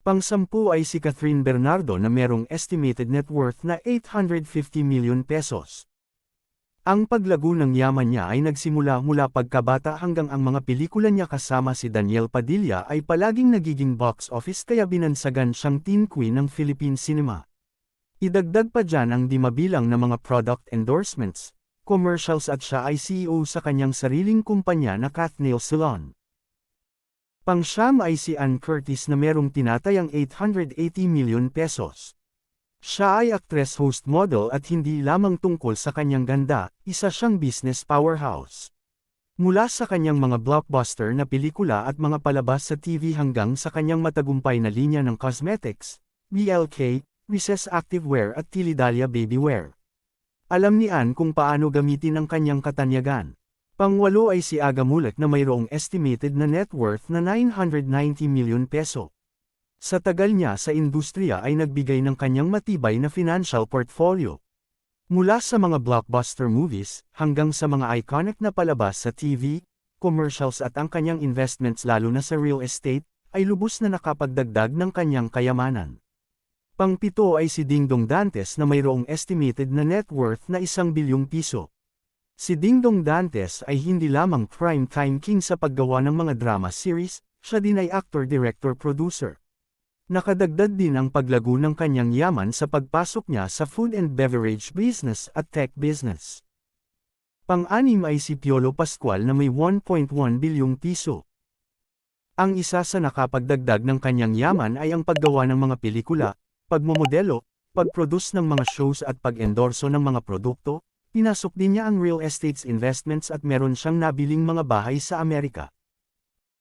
Pang-sampu ay si Catherine Bernardo na merong estimated net worth na 850 million pesos. Ang paglago ng yaman niya ay nagsimula mula pagkabata hanggang ang mga pelikula niya kasama si Daniel Padilla ay palaging nagiging box office kaya binansagan siyang teen queen ng Philippine cinema. Idagdag pa dyan ang di mabilang na mga product endorsements, commercials at siya ay CEO sa kanyang sariling kumpanya na Cat Nail Salon. Pangsyam ay si Ann Curtis na merong tinatayang 880 million pesos. Siya ay actress host model at hindi lamang tungkol sa kanyang ganda, isa siyang business powerhouse. Mula sa kanyang mga blockbuster na pelikula at mga palabas sa TV hanggang sa kanyang matagumpay na linya ng cosmetics, BLK, Recess Activewear at Tilidalia Babywear. Alam ni Ann kung paano gamitin ang kanyang katanyagan. Pangwalo ay si Aga Mulek na mayroong estimated na net worth na 990 milyon peso. Sa tagal niya sa industriya ay nagbigay ng kanyang matibay na financial portfolio. Mula sa mga blockbuster movies, hanggang sa mga iconic na palabas sa TV, commercials at ang kanyang investments lalo na sa real estate, ay lubos na nakapagdagdag ng kanyang kayamanan. Pangpito ay si Dingdong Dantes na mayroong estimated na net worth na isang bilyong piso. Si Dingdong Dantes ay hindi lamang prime-time king sa paggawa ng mga drama series, siya din ay actor-director-producer. Nakadagdag din ang paglago ng kanyang yaman sa pagpasok niya sa food and beverage business at tech business. Pang-anim ay si Piolo Pascual na may 1.1 bilyong piso. Ang isa sa nakapagdagdag ng kanyang yaman ay ang paggawa ng mga pelikula, pagmomodelo, pag-produce ng mga shows at pag-endorso ng mga produkto, Pinasok din niya ang real estates investments at meron siyang nabiling mga bahay sa Amerika.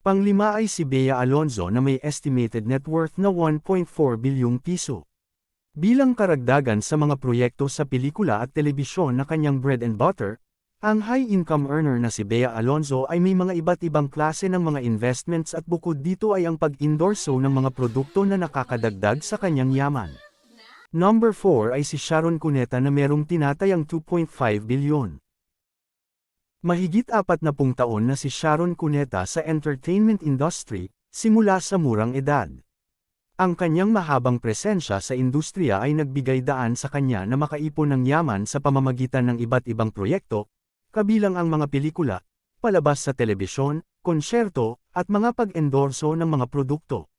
Panglima ay si Bea Alonzo na may estimated net worth na 1.4 bilyong piso. Bilang karagdagan sa mga proyekto sa pelikula at telebisyon na kanyang bread and butter, ang high-income earner na si Bea Alonzo ay may mga iba't ibang klase ng mga investments at bukod dito ay ang pag-endorso ng mga produkto na nakakadagdag sa kanyang yaman. Number 4 ay si Sharon Cuneta na merong tinatayang 2.5 bilyon. Mahigit apat na pung taon na si Sharon Cuneta sa entertainment industry, simula sa murang edad. Ang kanyang mahabang presensya sa industriya ay nagbigay daan sa kanya na makaipon ng yaman sa pamamagitan ng iba't ibang proyekto, kabilang ang mga pelikula, palabas sa telebisyon, konsyerto, at mga pag-endorso ng mga produkto.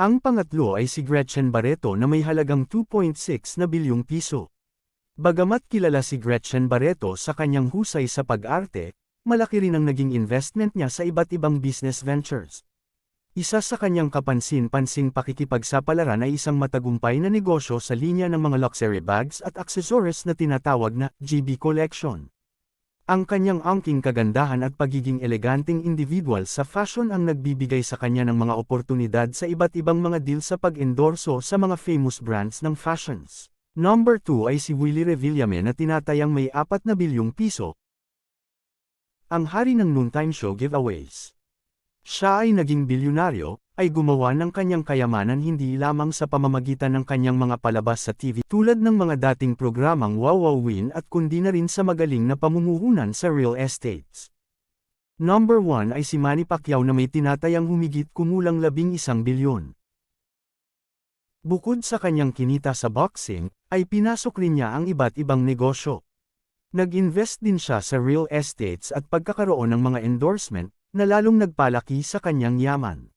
Ang pangatlo ay si Gretchen Barreto na may halagang 2.6 na bilyong piso. Bagamat kilala si Gretchen Barreto sa kanyang husay sa pag-arte, malaki rin ang naging investment niya sa iba't ibang business ventures. Isa sa kanyang kapansin-pansing pakikipagsapalaran ay isang matagumpay na negosyo sa linya ng mga luxury bags at accessories na tinatawag na GB Collection. Ang kanyang angking kagandahan at pagiging eleganteng individual sa fashion ang nagbibigay sa kanya ng mga oportunidad sa iba't ibang mga deal sa pag-endorso sa mga famous brands ng fashions. Number 2 ay si Willie Revillame na tinatayang may 4 na bilyong piso. Ang hari ng noontime show giveaways. Siya ay naging bilyonaryo, ay gumawa ng kanyang kayamanan hindi lamang sa pamamagitan ng kanyang mga palabas sa TV tulad ng mga dating programang Wow Wow Win at kundi na rin sa magaling na pamumuhunan sa real estates. Number 1 ay si Manny Pacquiao na may tinatayang humigit kumulang labing isang bilyon. Bukod sa kanyang kinita sa boxing, ay pinasok rin niya ang iba't ibang negosyo. Nag-invest din siya sa real estates at pagkakaroon ng mga endorsement, na lalong nagpalaki sa kanyang yaman.